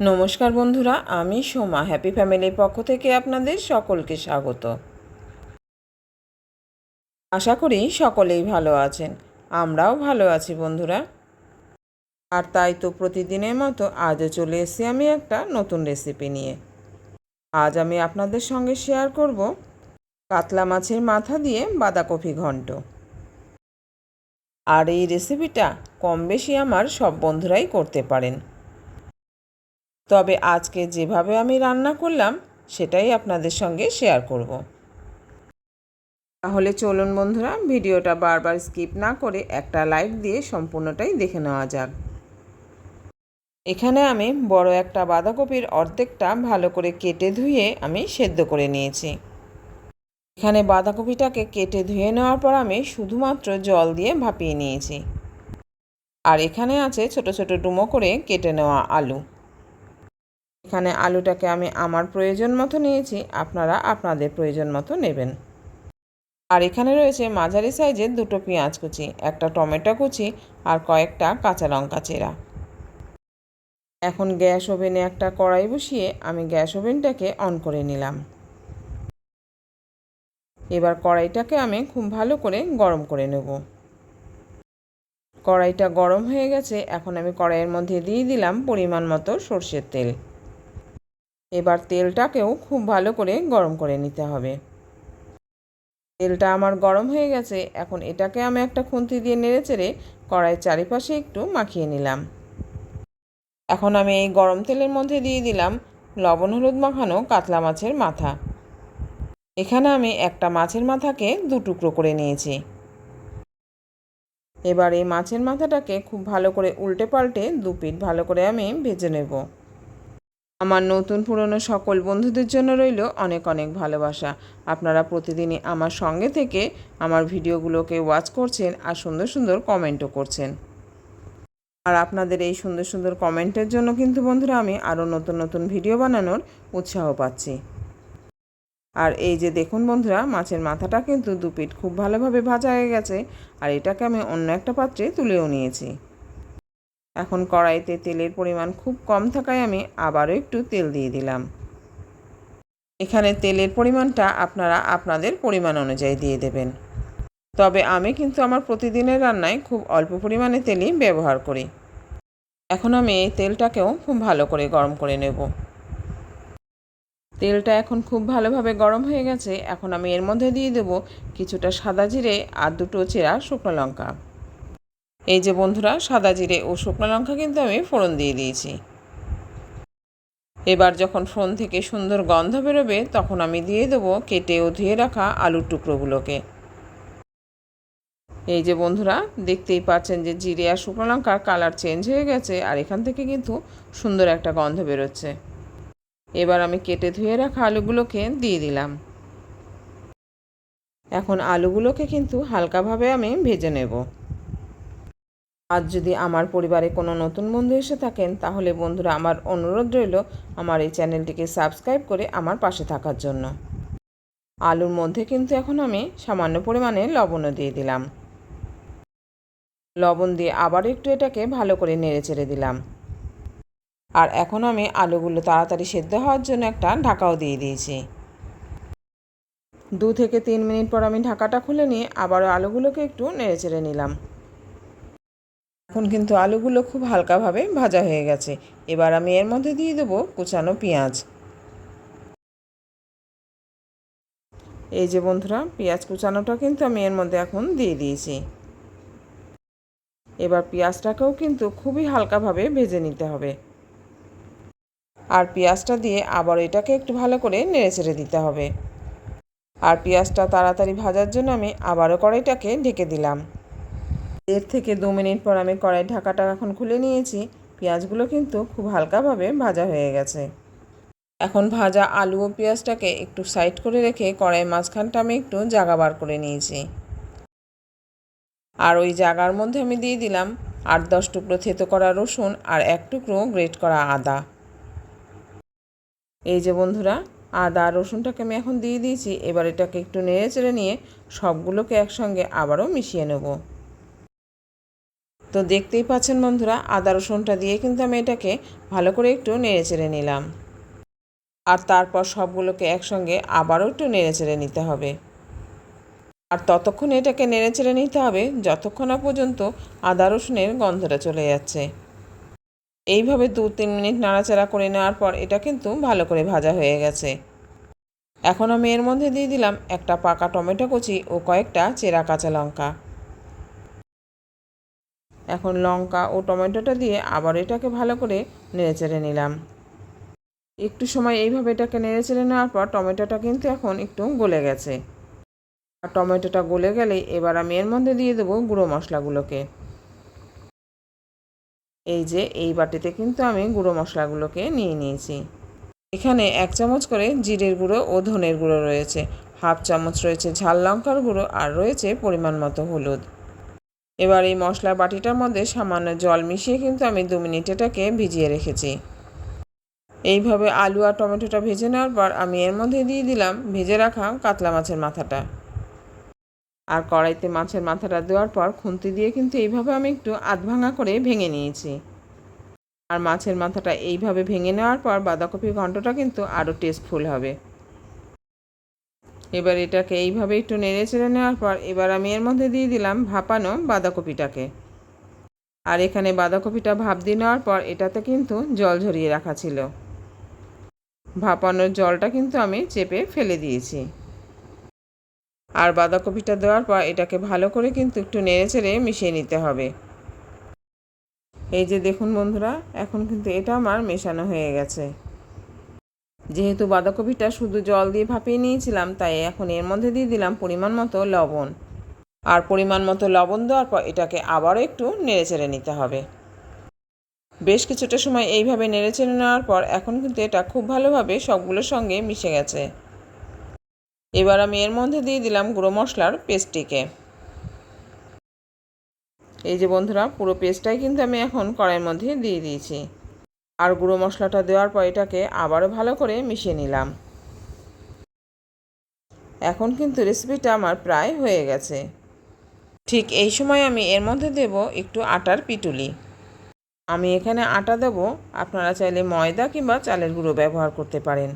নমস্কার বন্ধুরা, আমি সোমা। হ্যাপি ফ্যামিলির পক্ষ থেকে আপনাদের সকলকে স্বাগত। আশা করি সকলেই ভালো আছেন। আমরাও ভালো আছি বন্ধুরা। আর তাই তো প্রতিদিনের মতো আজও চলে এসেছি আমি একটা নতুন রেসিপি নিয়ে। আজ আমি আপনাদের সঙ্গে শেয়ার করব কাতলা মাছের মাথা দিয়ে বাঁধাকপি ঘন্ট। আর এই রেসিপিটা কম বেশি আমার সব বন্ধুরাই করতে পারেন। তবে আজকে যেভাবে আমি রান্না করলাম, সেটাই আপনাদের সঙ্গে শেয়ার করব। তাহলে চলুন বন্ধুরা, ভিডিওটা বারবার স্কিপ না করে একটা লাইক দিয়ে সম্পূর্ণটাই দেখে নেওয়া যাক। এখানে আমি বড় একটা বাঁধাকপির অর্ধেকটা ভালো করে কেটে ধুয়ে আমি সেদ্ধ করে নিয়েছি। এখানে বাঁধাকপিটাকে কেটে ধুয়ে নেওয়ার পর আমি শুধুমাত্র জল দিয়ে ভাপিয়ে নিয়েছি। আর এখানে আছে ছোট ছোট ডুমো করে কেটে নেওয়া আলু। এখানে আলুটাকে আমি আমার প্রয়োজন মতো নিয়েছি, আপনারা আপনাদের প্রয়োজন মতো নেবেন। আর এখানে রয়েছে মাঝারি সাইজের দুটো পেঁয়াজ কুচি, একটা টমেটো কুচি আর কয়েকটা কাঁচা লঙ্কা চেরা। এখন গ্যাস ওভেনে একটা কড়াই বসিয়ে আমি গ্যাস ওভেনটাকে অন করে নিলাম। এবার কড়াইটাকে আমি খুব ভালো করে গরম করে নেব। কড়াইটা গরম হয়ে গেছে, এখন আমি কড়াইয়ের মধ্যে দিয়ে দিলাম পরিমাণ মতো সর্ষের তেল। এবার তেলটাকেও খুব ভালো করে গরম করে নিতে হবে। তেলটা আমার গরম হয়ে গেছে, এখন এটাকে আমি একটা খুন্তি দিয়ে নেড়ে চেড়ে কড়াইয়ের চারিপাশে একটু মাখিয়ে নিলাম। এখন আমি এই গরম তেলের মধ্যে দিয়ে দিলাম লবণ হলুদ মাখানো কাতলা মাছের মাথা। এখানে আমি একটা মাছের মাথাকে দু টুকরো করে নিয়েছি। এবার এই মাছের মাথাটাকে খুব ভালো করে উল্টে পাল্টে দু পিঠ ভালো করে আমি ভেজে নেব। আমার নতুন পুরনো সকল বন্ধুদের জন্য রইল অনেক অনেক ভালোবাসা। আপনারা প্রতিদিনই আমার সঙ্গে থেকে আমার ভিডিওগুলোকে ওয়াচ করছেন আর সুন্দর সুন্দর কমেন্টও করছেন। আর আপনাদের এই সুন্দর সুন্দর কমেন্টের জন্য কিন্তু বন্ধুরা আমি আরও নতুন নতুন ভিডিও বানানোর উৎসাহ পাচ্ছি। আর এই যে দেখুন বন্ধুরা, মাছের মাথাটা কিন্তু দু পিঠ খুব ভালোভাবে ভাজা হয়ে গেছে। আর এটাকে আমি অন্য একটা পাত্রে তুলেও নিয়েছি। এখন কড়াইতে তেলের পরিমাণ খুব কম থাকায় আমি আবারও একটু তেল দিয়ে দিলাম। এখানে তেলের পরিমাণটা আপনারা আপনাদের পরিমাণ অনুযায়ী দিয়ে দেবেন। তবে আমি কিন্তু আমার প্রতিদিনের রান্নায় খুব অল্প পরিমাণে তেলই ব্যবহার করি। এখন আমি এই তেলটাকেও খুব ভালো করে গরম করে নেব। তেলটা এখন খুব ভালোভাবে গরম হয়ে গেছে। এখন আমি এর মধ্যে দিয়ে দেব কিছুটা সাদা জিরে আর দুটো চেরা শুকনো লঙ্কা। এই যে বন্ধুরা, সাদা জিরে ও শুকনো লঙ্কা কিন্তু আমি ফোড়ন দিয়ে দিয়েছি। এবার যখন ফোড়ন থেকে সুন্দর গন্ধ বেরোবে, তখন আমি দিয়ে দেবো কেটে ও ধুয়ে রাখা আলুর টুকরোগুলোকে। এই যে বন্ধুরা, দেখতেই পাচ্ছেন যে জিরে আর শুকনো লঙ্কার কালার চেঞ্জ হয়ে গেছে আর এখান থেকে কিন্তু সুন্দর একটা গন্ধ বেরোচ্ছে। এবার আমি কেটে ধুয়ে রাখা আলুগুলোকে দিয়ে দিলাম। এখন আলুগুলোকে কিন্তু হালকাভাবে আমি ভেজে নেব। আজ যদি আমার পরিবারে কোনো নতুন বন্ধু এসে থাকেন, তাহলে বন্ধুরা আমার অনুরোধ রইল আমার এই চ্যানেলটিকে সাবস্ক্রাইব করে আমার পাশে থাকার জন্য। আলুর মধ্যে কিন্তু এখন আমি সামান্য পরিমাণে লবণও দিয়ে দিলাম। লবণ দিয়ে আবার একটু এটাকে ভালো করে নেড়ে চেড়ে দিলাম। আর এখন আমি আলুগুলো তাড়াতাড়ি সেদ্ধ হওয়ার জন্য একটা ঢাকাও দিয়ে দিয়েছি। দু থেকে তিন মিনিট পর আমি ঢাকাটা খুলে নিয়ে আবারও আলুগুলোকে একটু নেড়ে চেড়ে নিলাম। এখন কিন্তু আলুগুলো খুব হালকাভাবে ভাজা হয়ে গেছে। এবার আমি এর মধ্যে দিয়ে দেবো কুচানো পেঁয়াজ। এই যে বন্ধুরা, পেঁয়াজ কুচানোটা কিন্তু আমি এর মধ্যে এখন দিয়ে দিয়েছি। এবার পেঁয়াজটাকেও কিন্তু খুবই হালকাভাবে ভেজে নিতে হবে। আর পেঁয়াজটা দিয়ে আবার এটাকে একটু ভালো করে নেড়ে চেড়ে দিতে হবে। আর পেঁয়াজটা তাড়াতাড়ি ভাজার জন্য আমি আবারও কড়াইটাকে ঢেকে দিলাম। এর থেকে দু মিনিট পর আমি কড়াই ঢাকাটা এখন খুলে নিয়েছি। পেঁয়াজগুলো কিন্তু খুব হালকাভাবে ভাজা হয়ে গেছে। এখন ভাজা আলু ও পেঁয়াজটাকে একটু সাইড করে রেখে কড়াইয়ের মাঝখানটা আমি একটু জাগা বার করে নিয়েছি। আর ওই জাগার মধ্যে আমি দিয়ে দিলাম আট দশ টুকরো থেতো করা রসুন আর এক টুকরো গ্রেট করা আদা। এই যে বন্ধুরা, আদা রসুনটাকে আমি এখন দিয়ে দিয়েছি। এবার এটাকে একটু নেড়ে চেড়ে নিয়ে সবগুলোকে একসঙ্গে আবারও মিশিয়ে নেব। তো দেখতেই পাচ্ছেন বন্ধুরা, আদা রসুনটা দিয়ে কিন্তু আমি এটাকে ভালো করে একটু নেড়ে চেড়ে নিলাম। আর তারপর সবগুলোকে একসঙ্গে আবারও একটু নেড়ে চেড়ে নিতে হবে। আর ততক্ষণ এটাকে নেড়ে চেড়ে নিতে হবে, যতক্ষণ না পর্যন্ত আদা রসুনের গন্ধটা চলে যাচ্ছে। এইভাবে দু তিন মিনিট নাড়াচাড়া করে নেওয়ার পর এটা কিন্তু ভালো করে ভাজা হয়ে গেছে। এখন আমি এর মধ্যে দিয়ে দিলাম একটা পাকা টমেটো কুচি ও কয়েকটা চেরা কাঁচা লঙ্কা। এখন লঙ্কা ও টমেটোটা দিয়ে আবার এটাকে ভালো করে নেড়েচেড়ে নিলাম। একটু সময় এইভাবে এটাকে নেড়েচেড়ে নেওয়ার পর টমেটোটা কিন্তু এখন একটু গলে গেছে। আর টমেটোটা গলে গেলেই এবার আমি এর মধ্যে দিয়ে দেবো গুঁড়ো মশলাগুলোকে। এই যে এই বাটিতে কিন্তু আমি গুঁড়ো মশলাগুলোকে নিয়ে নিয়েছি। এখানে এক চামচ করে জিরের গুঁড়ো ও ধনের গুঁড়ো রয়েছে। হাফ চামচ রয়েছে ঝাল লঙ্কার গুঁড়ো আর রয়েছে পরিমাণ মতো হলুদ। এবার এই মশলা বাটিটার মধ্যে সামান্য জল মিশিয়ে কিন্তু আমি দু মিনিট এটাকে ভিজিয়ে রেখেছি। এইভাবে আলু আর টমেটোটা ভেজে নেওয়ার পর আমি এর মধ্যে দিয়ে দিলাম ভেজে রাখা কাতলা মাছের মাথাটা। আর কড়াইতে মাছের মাথাটা দেওয়ার পর খুন্তি দিয়ে কিন্তু এইভাবে আমি একটু আধ ভাঙা করে ভেঙে নিয়েছি। আর মাছের মাথাটা এইভাবে ভেঙে নেওয়ার পর বাঁধাকপি ঘন্টটা কিন্তু আরও টেস্টফুল হবে। এবার এটাকে এইভাবে একটু নেড়ে চেড়ে নেওয়ার পর এবার আমি এর মধ্যে দিয়ে দিলাম ভাপানো বাঁধাকপিটাকে। আর এখানে বাঁধাকপিটা ভাপ দিয়ে নেওয়ার পর এটাতে কিন্তু জল ঝরিয়ে রাখা ছিল। ভাপানোর জলটা কিন্তু আমি চেপে ফেলে দিয়েছি। আর বাঁধাকপিটা দেওয়ার পর এটাকে ভালো করে কিন্তু একটু নেড়ে চেড়ে মিশিয়ে নিতে হবে। এই যে দেখুন বন্ধুরা, এখন কিন্তু এটা আমার মেশানো হয়ে গেছে। যেহেতু বাঁধাকপিটা শুধু জল দিয়ে ভাপিয়ে নিয়েছিলাম, তাই এখন এর মধ্যে দিয়ে দিলাম পরিমাণ মতো লবণ। আর পরিমাণ মতো লবণ দেওয়ার পর এটাকে আবারও একটু নেড়েচেড়ে নিতে হবে। বেশ কিছুটা সময় এইভাবে নেড়েচেড়ে নেওয়ার পর এখন কিন্তু এটা খুব ভালোভাবে সবগুলোর সঙ্গে মিশে গেছে। এবার আমি এর মধ্যে দিয়ে দিলাম গুঁড়ো মশলার পেস্টটিকে। এই যে বন্ধুরা, পুরো পেস্টটাই কিন্তু আমি এখন কড়াইয়ের মধ্যে দিয়ে দিয়েছি। আর গুঁড়ো মশলাটা দেওয়ার পর এটাকে আবারও ভালো করে মিশিয়ে নিলাম। এখন কিন্তু রেসিপিটা আমার প্রায় হয়ে গেছে। ঠিক এই সময় আমি এর মধ্যে দেব একটু আটার পিটুলি। আমি এখানে আটা দেব। আপনারা চাইলে ময়দা কিংবা চালের গুঁড়ো ব্যবহার করতে পারেন।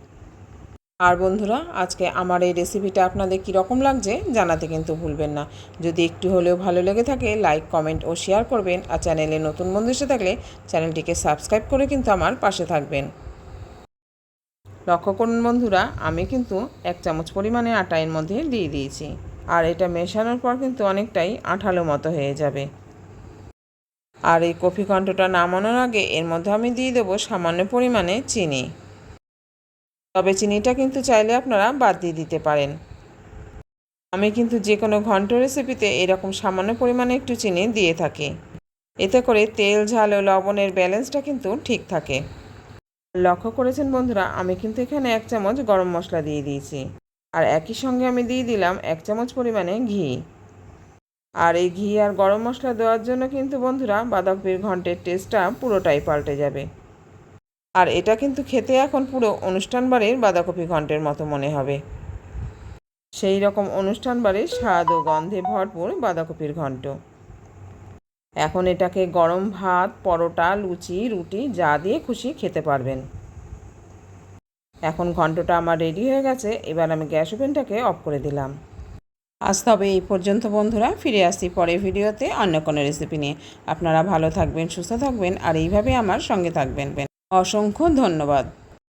আর বন্ধুরা, আজকে আমার এই রেসিপিটা আপনাদের কীরকম লাগছে জানাতে কিন্তু ভুলবেন না। যদি একটু হলেও ভালো লেগে থাকে লাইক কমেন্ট ও শেয়ার করবেন। আর চ্যানেলে নতুন বন্ধু এসে থাকলে চ্যানেলটিকে সাবস্ক্রাইব করে কিন্তু আমার পাশে থাকবেন। লক্ষ্য করুন বন্ধুরা, আমি কিন্তু এক চামচ পরিমাণে আটা এর মধ্যে দিয়ে দিয়েছি। আর এটা মেশানোর পর কিন্তু অনেকটাই আঠালো মতো হয়ে যাবে। আর এই কফি কণ্ঠটা নামানোর আগে এর মধ্যে আমি দিয়ে দেবো সামান্য পরিমাণে চিনি। তবে চিনিটা কিন্তু চাইলে আপনারা বাদ দিয়ে দিতে পারেন। আমি কিন্তু যে কোনো ঘন্ট রেসিপিতে এরকম সামান্য পরিমাণে একটু চিনি দিয়ে থাকি। এতে করে তেল, ঝাল ও লবণের ব্যালেন্সটা কিন্তু ঠিক থাকে। লক্ষ্য করেছেন বন্ধুরা, আমি কিন্তু এখানে এক চামচ গরম মশলা দিয়ে দিয়েছি। আর একই সঙ্গে আমি দিয়ে দিলাম এক চামচ পরিমাণে ঘি। আর এই ঘি আর গরম মশলা দেওয়ার জন্য কিন্তু বন্ধুরা, বাঁধাকপির ঘন্টের টেস্টটা পুরোটাই পাল্টে যাবে। আর এটা কিন্তু খেতে এখন পুরো অনুষ্ঠান বাড়ির বাঁধাকপি ঘন্টের মতো মনে হবে। সেই রকম অনুষ্ঠান বাড়ির স্বাদ ও গন্ধে ভরপুর বাঁধাকপির ঘন্ট। এখন এটাকে গরম ভাত, পরোটা, লুচি, রুটি যা দিয়ে খুশি খেতে পারবেন। এখন ঘন্টটা আমার রেডি হয়ে গেছে, এবার আমি গ্যাস ওভেনটাকে অফ করে দিলাম। আজ তবে এই পর্যন্ত বন্ধুরা, ফিরে আসছি পরের ভিডিওতে অন্য কোনো রেসিপি নিয়ে। আপনারা ভালো থাকবেন, সুস্থ থাকবেন, আর এইভাবে আমার সঙ্গে থাকবেন। অসংখ্য ধন্যবাদ।